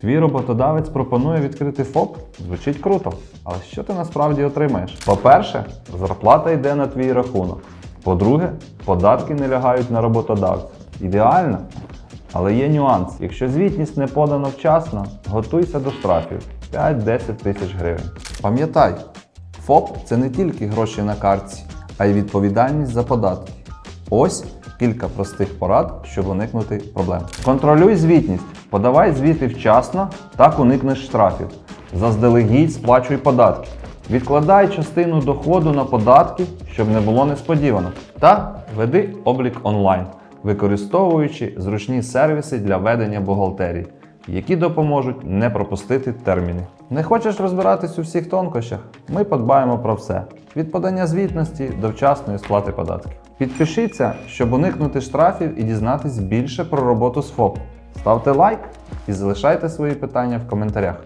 Твій роботодавець пропонує відкрити ФОП. Звучить круто. Але що ти насправді отримаєш? По-перше, зарплата йде на твій рахунок. По-друге, податки не лягають на роботодавця. Ідеально. Але є нюанс. Якщо звітність не подано вчасно, готуйся до штрафів 5-10 тисяч гривень. Пам'ятай, ФОП це не тільки гроші на картці, а й відповідальність за податки. Ось кілька простих порад, щоб уникнути проблем. Контролюй звітність, подавай звіти вчасно, так уникнеш штрафів. Заздалегідь сплачуй податки. Відкладай частину доходу на податки, щоб не було несподіванок. Та веди облік онлайн, використовуючи зручні сервіси для ведення бухгалтерії, які допоможуть не пропустити терміни. Не хочеш розбиратись у всіх тонкощах? Ми подбаємо про все: від подання звітності до вчасної сплати податків. Підпишіться, щоб уникнути штрафів і дізнатись більше про роботу з ФОП. Ставте лайк і залишайте свої питання в коментарях.